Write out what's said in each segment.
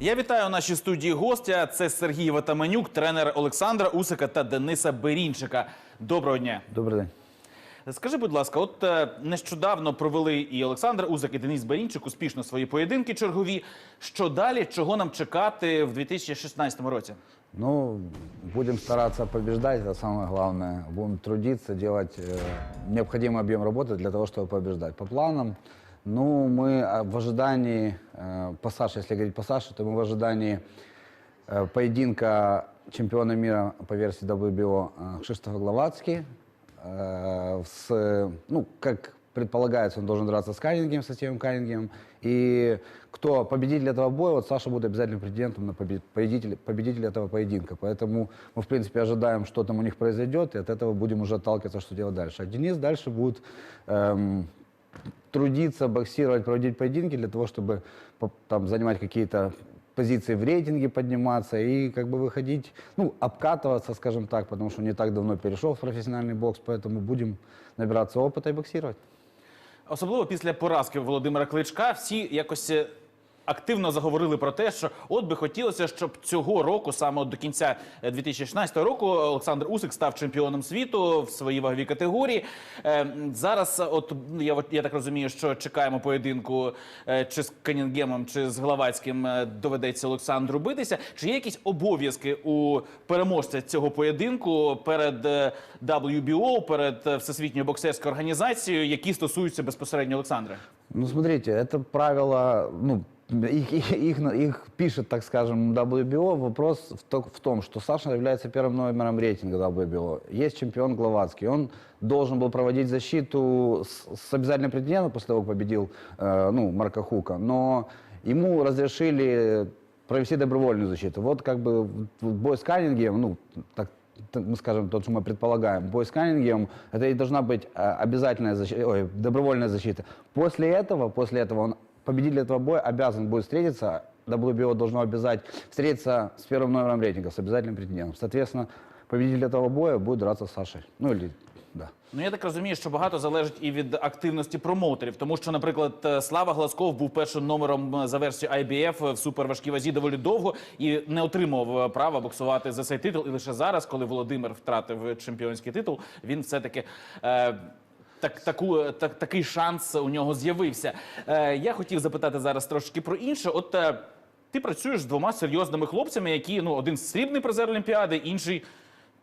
Я вітаю у нашій студії гостя. Це Сергій Ватаманюк, тренер Олександра Усика та Дениса Берінчика. Доброго дня. Добрий день. Скажи, будь ласка, от е, нещодавно провели і Олександр Усик, і Денис Берінчик успішно свої поєдинки чергові. Що далі? Чого нам чекати в 2016 році? Ну, будем стараться побеждать, это самое главное. Будем трудиться, делать э, необходимый объем работы для того, чтобы побеждать. По планам, ну, мы а, в ожидании, э, Саше, если говорить Саше, то мы в ожидании э, поединка чемпиона мира по версии WBO э, Кшиштофа Гловацки. Э, с, ну, как предполагается, он должен драться с Каннингем, со Стивом Каннингем. И кто победитель этого боя, вот Саша будет обязательным претендентом на побед- победителя, победителя этого поединка. Поэтому мы, в принципе, ожидаем, что там у них произойдет, и от этого будем уже отталкиваться, что делать дальше. А Денис дальше будет эм, трудиться, боксировать, проводить поединки для того, чтобы по- там, занимать какие-то позиции в рейтинге подниматься и как бы выходить, ну, обкатываться, скажем так, потому что не так давно перешел в профессиональный бокс, поэтому будем набираться опыта и боксировать. Особливо після поразки Володимира Кличка всі якось е, активно заговорили про те, що от би хотілося, щоб цього року, саме до кінця е, 2016 року, Олександр Усик став чемпіоном світу в своїй ваговій категорії. Е, Зараз, е, от ну, я, я так розумію, що чекаємо поєдинку е, чи з Канінгемом, чи з Главацьким е, доведеться Олександру битися. Чи є якісь обов'язки у переможця цього поєдинку перед е, WBO, перед е, Всесвітньою боксерською організацією, які стосуються безпосередньо Олександра? Ну, смотрите, это правило, ну, их, их, их, их пишет, так скажем, WBO. Вопрос в, то- в том, что Саша является первым номером рейтинга WBO. Есть чемпион Гловацкий. Он должен был проводить защиту с, с обязательным претендентом после того, как победил э, ну, Марка Хука. Но ему разрешили провести добровольную защиту. Вот как бы в- в бой с Каннингем, ну, так т- мы скажем, то, что мы предполагаем, бой с Каннингем, это и должна быть а, обязательная защита, ой, добровольная защита. После этого, после этого он, победитель этого боя обязан будет встретиться, WBO должно обязать встретиться с первым номером рейтинга, с обязательным претендентом. Соответственно, победитель этого боя будет драться с Сашей. Ну или, да. Ну я так розумію, що багато залежить і від активності промоутерів, тому що, наприклад, е, Слава Глазков був першим номером е, за версією IBF в суперважкій вазі доволі довго і не отримав е, права боксувати за цей титул. І лише зараз, коли Володимир втратив чемпіонський титул, він все таки. Е, так, таку, так, такий шанс у нього з'явився. Е, я хотів запитати зараз трошки про інше. От е, ти працюєш з двома серйозними хлопцями, які ну один срібний призер Олімпіади, інший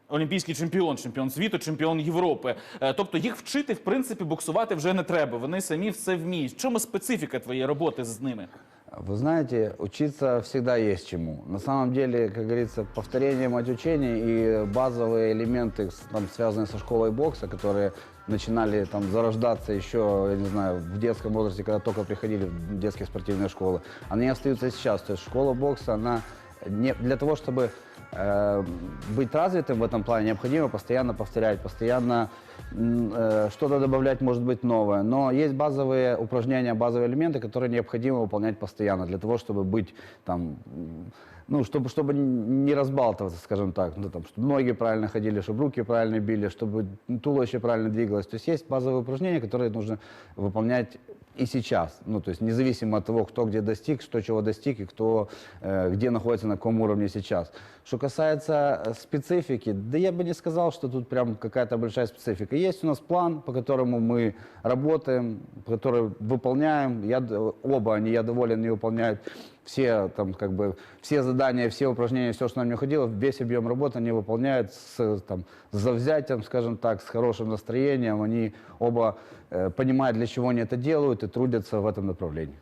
олімпійський чемпіон, чемпіон світу, чемпіон Європи. Е, Тобто їх вчити, в принципі, боксувати вже не треба. Вони самі все вміють. Чому специфіка твоєї роботи з ними? Вы знаете, учиться всегда есть чему. На самом деле, как говорится, повторение мать учения и базовые элементы, с- там, связанные со школой бокса, которые начинали там зарождаться еще, я не знаю, в детском возрасте, когда только приходили в детские спортивные школы, они остаются и сейчас. То есть школа бокса, она не, для того, чтобы э, быть развитым в этом плане, необходимо постоянно повторять, постоянно э, что-то добавлять, может быть, новое. Но есть базовые упражнения, базовые элементы, которые необходимо выполнять постоянно для того, чтобы быть там, ну, чтобы, чтобы не разбалтываться, скажем так, ну, там, чтобы ноги правильно ходили, чтобы руки правильно били, чтобы туловище правильно двигалось. То есть есть базовые упражнения, которые нужно выполнять и сейчас. Ну, то есть независимо от того, кто где достиг, что чего достиг и кто э, где находится на каком уровне сейчас. Что касается э, специфики, да я бы не сказал, что тут прям какая-то большая специфика. Есть у нас план, по которому мы работаем, который выполняем. Я, д- оба они, я доволен, не выполняют все, там, как бы, все задания, все упражнения, все, что нам необходимо, весь объем работы они выполняют с, там, с завзятием, скажем так, с хорошим настроением. Они оба э, понимают, для чего они это делают и трудятся в этом направлении.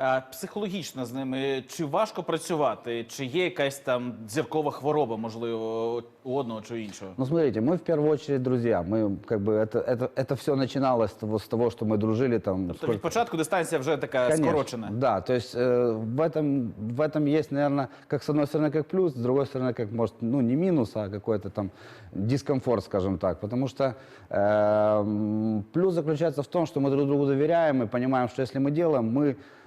Е, Психологічно з ними чи важко працювати, чи є якась там зіркова хвороба, можливо, у одного чи іншого? Ну, смотрите, мы в первую очередь друзья. Мы, как бы, это, это, это все начиналось с того, с того, что мы дружили там. Тобто сколько- від початку дистанція вже така Конечно, скорочена. Да, то есть э, в, этом, в этом есть, наверное, как с одной стороны как плюс, с другой стороны как, может, ну не минус, а какой-то там дискомфорт, скажем так. Потому что э, м, плюс заключается в том, что мы друг другу доверяем и понимаем, что если мы делаем, мы а,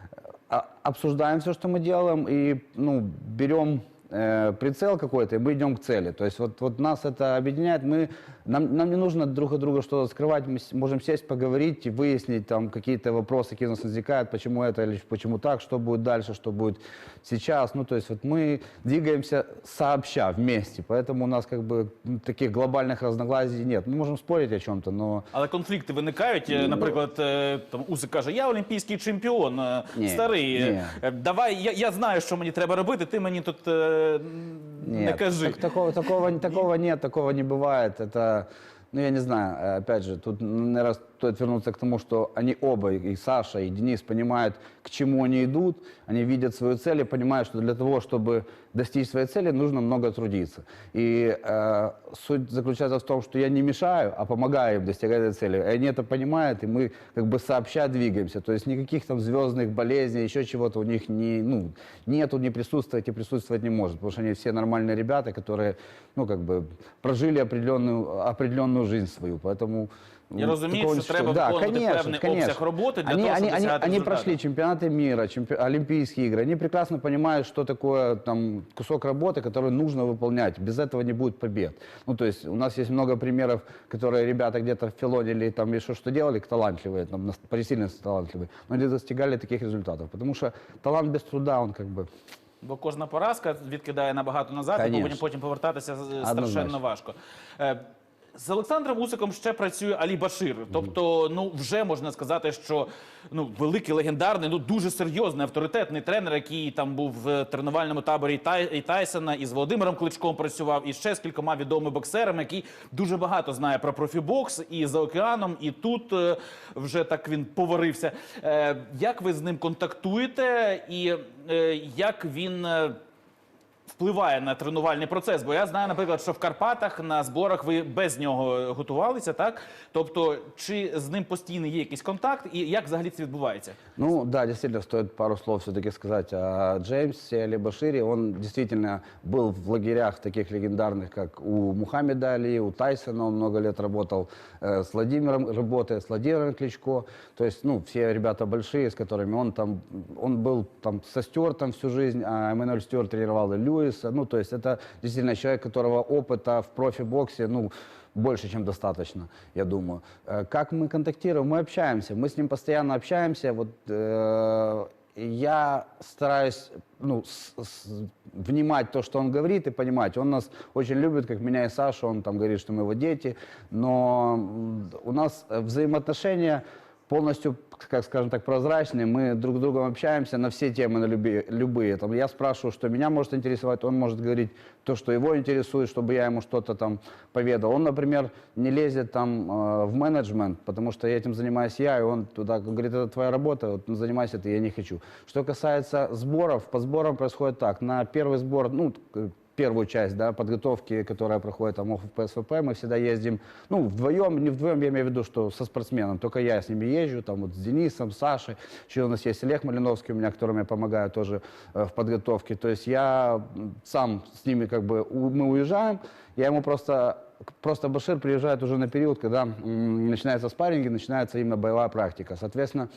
обсуждаем все, что мы делаем, и ну, берем э, прицел какой-то, и мы идем к цели. То есть вот, вот нас это объединяет. Мы, нам, нам не нужно друг от друга что-то скрывать. Мы с- можем сесть, поговорить и выяснить там какие-то вопросы, какие у нас возникают, почему это или почему так, что будет дальше, что будет сейчас. Ну, то есть вот мы двигаемся сообща, вместе. Поэтому у нас как бы м, таких глобальных разногласий нет. Мы можем спорить о чем-то, но Але конфлікти виникають. Е, Наприклад, е, там Усик каже: Я олімпійський чемпіон, е, Ні, старий. е, ні. е, Давай, я, я знаю, що мені треба робити. Ти мені тут е, не Нет, кажи. так- такого, такого, такого нет, такого не бывает. Это, ну я не знаю, э, опять же, тут, наверное, стоит вернуться к тому, что они оба, и Саша, и Денис, понимают, к чему они идут, они видят свою цель и понимают, что для того, чтобы достичь своей цели, нужно много трудиться. И э, суть заключается в том, что я не мешаю, а помогаю им достигать этой цели. И они это понимают, и мы как бы сообща двигаемся. То есть никаких там звездных болезней, еще чего-то у них не, ну, нету, не присутствовать и присутствовать не может. Потому что они все нормальные ребята, которые, ну, как бы прожили определенную, определенную жизнь свою. Поэтому Я ну, розумію, такого що ничего- треба Да, виконувати конечно, певний конечно. обсяг роботи для они, того, щоб они, они, досягати они результату. прошли чемпионаты мира, чемпи- Олимпийские игры. Они прекрасно понимают, что такое там кусок работы, который нужно выполнять. Без этого не будет побед. Ну, то есть у нас есть много примеров, которые ребята где-то филонили, там еще что делали, талантливые, там, нас- посильно талантливые, но не достигали таких результатов. Потому что талант без труда, он как бы... Бо кожна поразка відкидає набагато назад, і Конечно. потім, потім повертатися з- страшенно Однозначно. важко. Е, З Олександром Усиком ще працює Алі Башир. Тобто, ну вже можна сказати, що ну великий легендарний, ну дуже серйозний авторитетний тренер, який там був в тренувальному таборі Тай- і Тайсона, і з Володимиром Кличком працював, і ще з кількома відомими боксерами, який дуже багато знає про профібокс і за океаном, і тут е, вже так він поварився. Е, Як ви з ним контактуєте, і е, як він е, впливає на тренувальний процес. Бо я знаю, наприклад, що в Карпатах на зборах ви без нього готувалися, так? Тобто, чи з ним постійно є якийсь контакт, і як взагалі це відбувається? Ну да, действительно, стоит пару слов все-таки сказать о Джеймсе Али Башире. Он действительно был в лагерях таких легендарных, как у Мухаммеда Али, у Тайсона. Он много лет работал э, с Владимиром, работая с Владимиром Кличко. То есть, ну, все ребята большие, с которыми он там, он был там со Стюартом всю жизнь, а Эммануэль Стюарт тренировал и Льюиса. Ну, то есть это действительно человек, которого опыта в профи-боксе, ну, больше, чем достаточно, я думаю. Э, Как мы контактируем? Мы общаемся. Мы с ним постоянно общаемся. Вот э, я стараюсь ну, с- с- внимать то, что он говорит, и понимать. Он нас очень любит, как меня и Сашу. Он там говорит, что мы его дети. Но у нас взаимоотношения полностью, как скажем так, прозрачные. Мы друг с другом общаемся на все темы, на люби- любые. Там, я спрашиваю, что меня может интересовать, он может говорить то, что его интересует, чтобы я ему что-то там поведал. Он, например, не лезет там э, в менеджмент, потому что этим занимаюсь я, и он туда говорит, это твоя работа, вот, занимайся ты, я не хочу. Что касается сборов, по сборам происходит так. На первый сбор, ну, первую часть да, подготовки, которая проходит там в ПСВП, мы всегда ездим, ну, вдвоем, не вдвоем, я имею в виду, что со спортсменом, только я с ними езжу, там вот с Денисом, Сашей, еще у нас есть Олег Малиновский у меня, которым я помогаю тоже э, в подготовке, то есть я сам с ними как бы, у- мы уезжаем, я ему просто Просто Башир приезжает уже на период, когда м, начинаются спарринги, начинается именно боевая практика. Соответственно,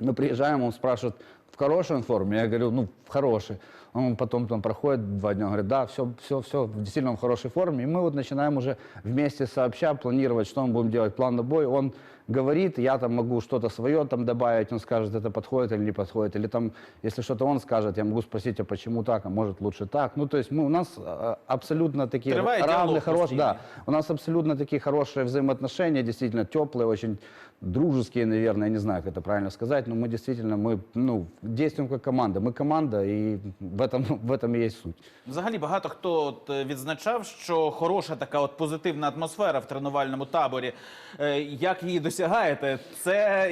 мы приезжаем, он спрашивает, в хорошей форме? Я говорю, ну, в хорошей. Он потом там проходит два дня, он говорит, да, все, все, все, действительно он в хорошей форме. И мы вот начинаем уже вместе сообща планировать, что мы будем делать, план на бой. Он говорит, я там могу что-то свое там добавить, он скажет, это подходит или не подходит. Или там, если что-то он скажет, я могу спросить, а почему так, а может лучше так. Ну, то есть мы, у нас э, абсолютно такие Триває равные, діалог хорошие, постійний. да, у нас абсолютно такие хорошие взаимоотношения, действительно теплые, очень дружеские, наверное, я не знаю, как это правильно сказать, но мы действительно, мы, ну, действуем как команда. Мы команда, и в этом, в этом и есть суть. Взагалі багато хто от е, відзначав, що хороша така от позитивна атмосфера в тренувальному таборі. Е, Як її досягаєте? Це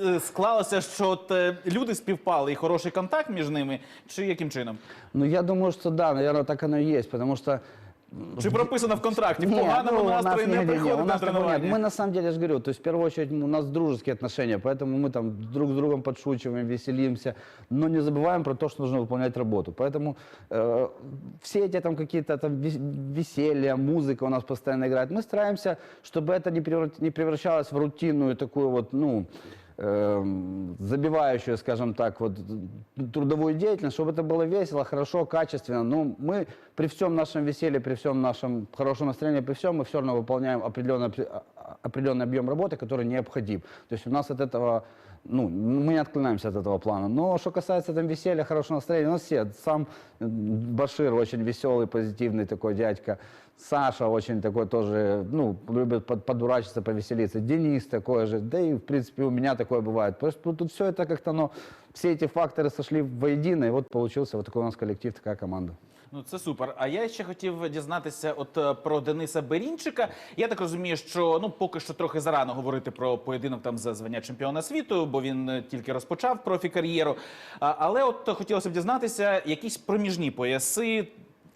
е, склалося, що от е, люди співпали і хороший контакт між ними, чи яким чином? Ну, я думаю, что да, наверное, так оно и есть, потому что Чи прописано в контракті? В Не, поганому ну, у нас настрої не не- не- не, приходить у на нас такого нет. тренування? Мы на самом деле, я же говорю, то есть в первую очередь у нас дружеские отношения, поэтому мы там друг с другом подшучиваем, веселимся, но не забываем про то, что нужно выполнять работу. Поэтому э, все эти там какие-то там вес- веселья, музыка у нас постоянно играет. Мы стараемся, чтобы это не превра- не превращалось в рутинную такую вот, ну, эм, забивающую, скажем так, вот трудовую деятельность, чтобы это было весело, хорошо, качественно. Ну, мы при всем нашем веселье, при всем нашем хорошем настроении, при всем, мы все равно выполняем определенный, а- определенный объем работы, который необходим. То есть у нас от этого, ну, мы не отклоняемся от этого плана. Но что касается там веселья, хорошего настроения, у нас все, сам Башир очень веселый, позитивный такой дядька. Саша очень такой тоже, ну, любит под- подурачиться, повеселиться. Денис такой же, да и, в принципе, у меня такое бывает. Просто тут, все это как-то, ну, все эти факторы сошли воедино, и вот получился вот такой у нас коллектив, такая команда. Ну це супер. А я ще хотів дізнатися, от е, про Дениса Берінчика. Я так розумію, що ну поки що трохи зарано говорити про поєдинок там за звання чемпіона світу, бо він е, тільки розпочав профі-кар'єру. Але от хотілося б дізнатися, якісь проміжні пояси.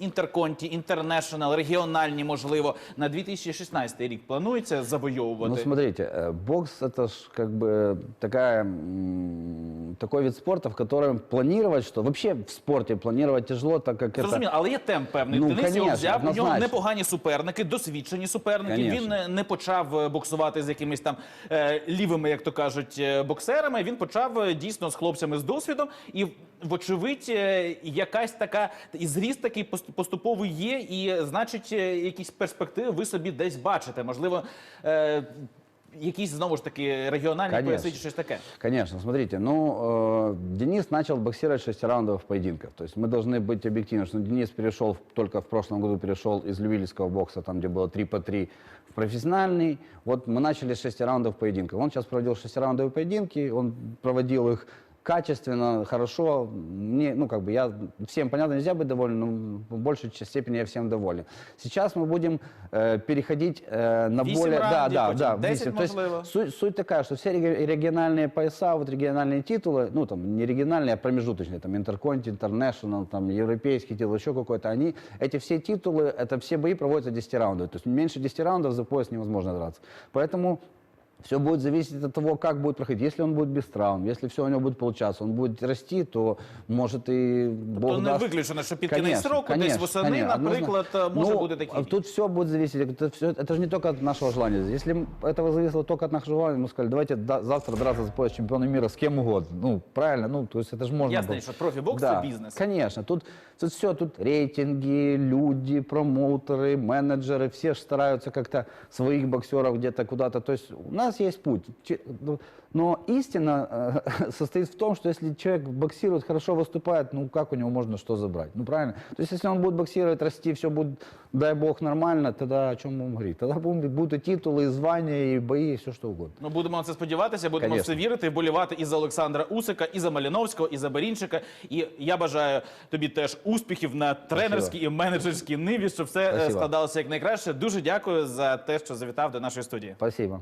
Інтерконті, інтернешнл, регіональні, можливо, на 2016 рік планується завойовувати. Ну, смотрите, э, бокс это ж как бы такая, м, такой вид спорта, в котором планировать, что вообще в спорте планировать тяжело, так как это... Зрозуміло, але є темп певний. Ну, Денис його конечно, взяв, у нього однозначно. непогані суперники, досвідчені суперники. Конечно. Він не, не почав е, боксувати з якимись там е, лівими, як то кажуть, е, боксерами. Він почав е, дійсно з хлопцями з досвідом. І, вочевидь, е, якась така і зріст такий пост- поступовий є, і значить, е, якісь перспективи ви собі десь бачите. Можливо, е, якісь знову ж таки регіональні Конечно. пояси чи щось таке. Конечно, смотрите, ну, э, Денис начал боксировать 6 раундов поединков. То есть мы должны быть объективны, что Денис перешел, в- только в прошлом году перешел из любительского бокса, там, где было 3 по 3, в профессиональный. Вот мы начали с 6 раундов поединков. Он сейчас проводил 6 раундовые поединки, он проводил их качественно, хорошо. Мне, ну, как бы я, всем понятно, нельзя быть доволен, но в большей ч- степени я всем доволен. Сейчас мы будем э, переходить э, на Вісім более... Да, раундів, да, потім да, 10, вісім. То есть можливо. Суть, суть такая, что все реги- региональные пояса, вот региональные титулы, ну там не региональные, а промежуточные, там Интерконти, Интернешнл, там европейский титул, еще какой-то, они, эти все титулы, это все бои проводятся 10 раундов. То есть меньше 10 раундов за пояс невозможно драться. Поэтому все будет зависеть от того, как будет проходить. Если он будет без травм, если все у него будет получаться, он будет расти, то может и Бог То не даст. виключено, що під кінець року, десь восени, конечно, наприклад, однозначно. може Ну, бути такий. а рік. Тут все будет зависеть. Это, все, это же не только от нашего желания. Если м- этого зависело только от нашего желания, мы сказали, давайте да- завтра драться за пояс чемпиона мира с кем угодно. Ну, правильно, ну, то есть это же можно Ясно, было. что профи-бокс да, это бизнес. Конечно, тут, тут все, тут рейтинги, люди, промоутеры, менеджеры, все ж стараются как-то своих боксеров где-то куда-то. То есть у нас есть путь. Че- ну, Но истина э, состоит в том, что если человек боксирует, хорошо выступает, ну как у него можно что забрать? Ну правильно? То есть если он будет боксировать, расти, все будет, дай бог, нормально, тогда о чем будем говорить? Тогда будут, будут и титулы, и звания, и бои, и все что угодно. Ну, будемо на це сподіватися, будемо Конечно. все вірити, вболівати і за Олександра Усика, і за Маліновського, і за Барінчика. І я бажаю тобі теж успіхів на тренерській і менеджерській ниві, щоб все е, Спасибо. складалося як найкраще. Дуже дякую за те, що завітав до нашої студії. Спасибо.